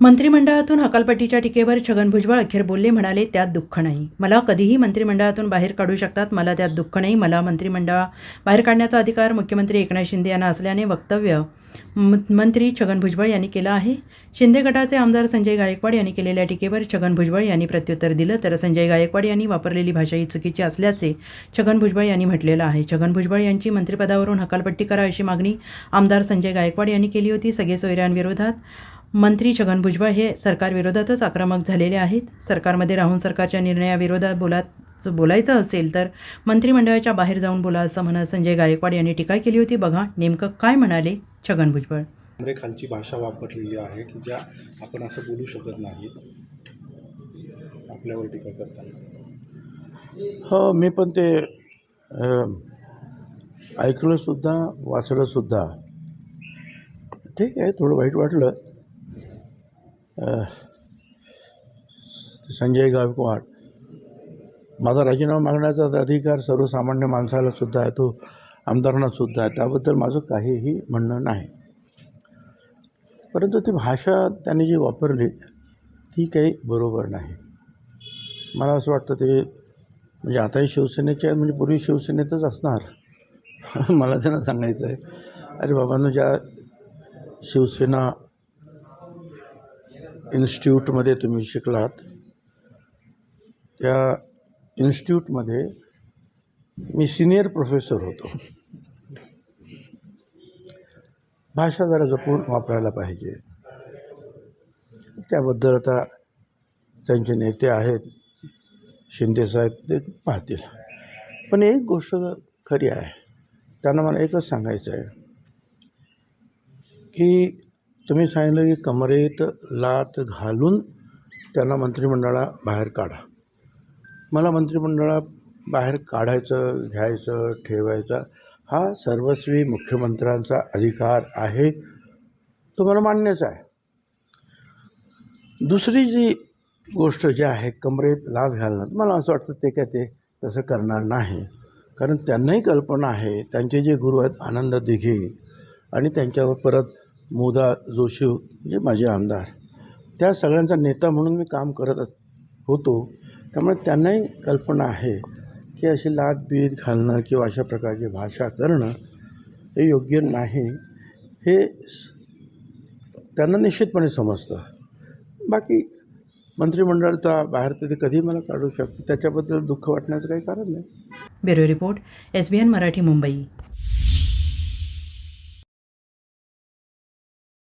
मंत्रिमंडळातून हकालपट्टीच्या टीकेवर छगन भुजबळ अखेर बोलले म्हणाले त्यात दुःख नाही. मला कधीही मंत्रिमंडळातून बाहेर काढू शकतात. मला त्यात दुःख नाही. मला मंत्रिमंडळ बाहेर काढण्याचा अधिकार मुख्यमंत्री एकनाथ शिंदे यांना असल्याने वक्तव्य मंत्री छगन भुजबळ यांनी केलं आहे. शिंदे गटाचे आमदार संजय गायकवाड यांनी केलेल्या टीकेवर छगन भुजबळ यांनी प्रत्युत्तर दिलं. तर संजय गायकवाड यांनी वापरलेली भाषा ही चुकीची असल्याचे छगन भुजबळ यांनी म्हटलेलं आहे. छगन भुजबळ यांची मंत्रिपदावरून हकालपट्टी करा अशी मागणी आमदार संजय गायकवाड यांनी केली होती. सगळे सोयऱ्यांविरोधात मंत्री छगन भुजबळ हे सरकारविरोधातच आक्रमक झालेले आहेत. सरकारमध्ये राहून सरकारच्या निर्णयाविरोधात बोलात बोलायचं असेल तर मंत्रिमंडळाच्या बाहेर जाऊन बोला असं म्हणत संजय गायकवाड यांनी टीका केली होती. बघा नेमकं काय म्हणाले छगन भुजबळ. खालची भाषा वापरलेली आहे की ज्या आपण असं बोलू शकत नाही आपल्यावर टीका करताना. हो मी पण ते ऐकलंसुद्धा वाचलंसुद्धा ठीक आहे थोडं वाईट वाटलं. संजय गायकवाड माझा राजीनामा मागण्याचा अधिकार सर्वसामान्य माणसाला सुद्धा आहे तो आमदारांना सुद्धा आहे. त्याबद्दल माझं काहीही म्हणणं नाही. परंतु ती भाषा त्यांनी जी वापरली ती काही बरोबर नाही. मला असं वाटतं ते म्हणजे आताही शिवसेनेचे आहेत म्हणजे पूर्वी शिवसेनेतच असणार. मला त्यांना सांगायचं आहे. अरे बाबांनो ज्या शिवसेना इन्स्टिट्यूटमध्ये तुम्ही शिकलात. त्या इन्स्टिट्यूटमध्ये मी सिनियर प्रोफेसर होतो. भाषा जरा जपून वापरायला पाहिजे. त्याबद्दल आता त्यांचे नेते आहेत. शिंदेसाहेब ते पाहतील. पण एक गोष्ट खरी आहे. त्यांना मला एकच सांगायचं आहे. की तुम्ही सांगितलं की कमरेत लात घालून त्यांना मंत्रिमंडळा बाहेर काढा. मला मंत्रिमंडळा बाहेर काढायचं घ्यायचं ठेवायचं हा सर्वस्वी मुख्यमंत्र्यांचा अधिकार आहे तो मला मान्यच आहे. दुसरी जी गोष्ट जी आहे कमरेत लाच घालणं मला असं वाटतं ते काय ते तसं करणार नाही. कारण त्यांनाही कल्पना आहे त्यांचे जे गुरु आहेत आनंद दिघे आणि त्यांच्यावर परत मोदा जोशी जे माझे आमदार. त्या सगळ्यांचा नेता म्हणून मी काम करत अस होतो. त्यामुळे त्यांनाही कल्पना आहे की अशी लात घालणं किंवा अशा प्रकारची भाषा करणं हे योग्य नाही. हे त्यांना निश्चितपणे समजतं. बाकी मंत्रिमंडळचा बाहेर तरी कधी मला काढू शकतो. त्याच्याबद्दल दुःख वाटण्याचं काही कारण नाही. Bureau report S B N Marathi Mumbai.